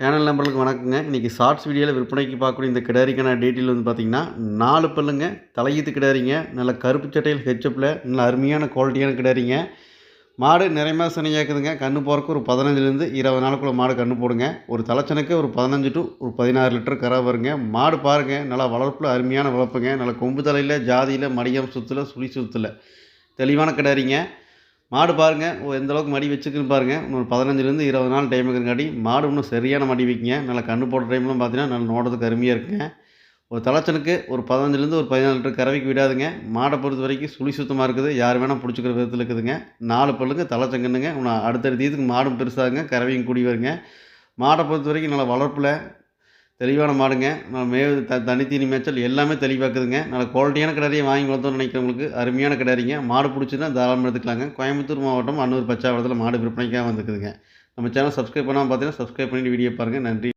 Channel நம்பர்களுக்கு வணக்கங்க. இன்றைக்கி shorts வீடியோவில் விற்பனைக்கு பார்க்கக்கூடிய இந்த கிடாரிக்கான டீட்டெயில் வந்து பார்த்திங்கன்னா நாலு பல்லுங்க. தலையீத்து கிடாரிங்க. நல்ல கருப்பு சட்டையில் ஹெச்சப்பில் நல்ல அருமையான குவாலிட்டியான கிடாரிங்க. மாடு நிறைய சனியாக்குதுங்க. கன்று போகிறக்கு ஒரு பதினஞ்சுலேருந்து இருபது நாளுக்குள்ளே மாடு கன்று போடுங்க. ஒரு தலைச்சனுக்கு ஒரு பதினஞ்சு டு ஒரு பதினாறு லிட்டர் கரை வருங்க. மாடு பாருங்கள் நல்லா வளர்ப்பில் அருமையான வளர்ப்புங்க. நல்ல கொம்பு தலையில் ஜாதியில் மடியம் சுத்தில் சுழி சுத்தில். தெளிவான கிடாரிங்க. மாடு பாருங்கள் ஓ எந்த அளவுக்கு மடி வச்சுக்குன்னு பாருங்கள் இன்னொரு பதினஞ்சுலேருந்து இருபது நாள் டைம் இருக்கிறங்காட்டி மாடு இன்னும் சரியான மடி வைக்குங்க. நல்லா கன்று போடுற டைம்லாம் பார்த்தீங்கன்னா நல்லா நோட்டத்துக்கு அருமையாக இருக்குங்க. ஒரு தலைச்சனுக்கு ஒரு பதினஞ்சுலேருந்து ஒரு பதினாலு லிட்டர் கறவைக்கு விடாதுங்க. மாடை பொறுத்த வரைக்கும் சுழி சுத்தமாக இருக்குது. யார் வேணால் பிடிச்சிக்கிற விதத்தில் இருக்குதுங்க. நாலு பல்லுங்க தலைச்சங்கன்னுங்க. இன்னும் அடுத்தடுத்த இதுக்கு மாடும் பெருசாகுங்க கறவையும் கூடி வருங்க. மாடை பொறுத்த வரைக்கும் நல்லா வளர்ப்பில் தெளிவான மாடுங்க. நம்ம மே த தனித்தீனி மேய்ச்சல் எல்லாமே தெளிவாக்குதுங்க. நல்ல குவாலிட்டியான கிடாரியை வாங்கி வளர்த்தோம்னு நினைக்கிறவங்களுக்கு அருமையான கிடாரிங்க. மாடு பிடிச்சிருந்தா தாராளமாக எடுத்துக்கலாங்க. கோயம்புத்தூர் மாவட்டம் அன்னூர் பச்சாவளத்தில் மாடு விற்பனைக்காக வந்துருக்குதுங்க. நம்ம சேனல் சப்ஸ்கிரைப் பண்ணாமல் பார்த்தீங்கன்னா சப்ஸ்கிரைப் பண்ணிட்டு வீடியோ பாருங்கள் நன்றி.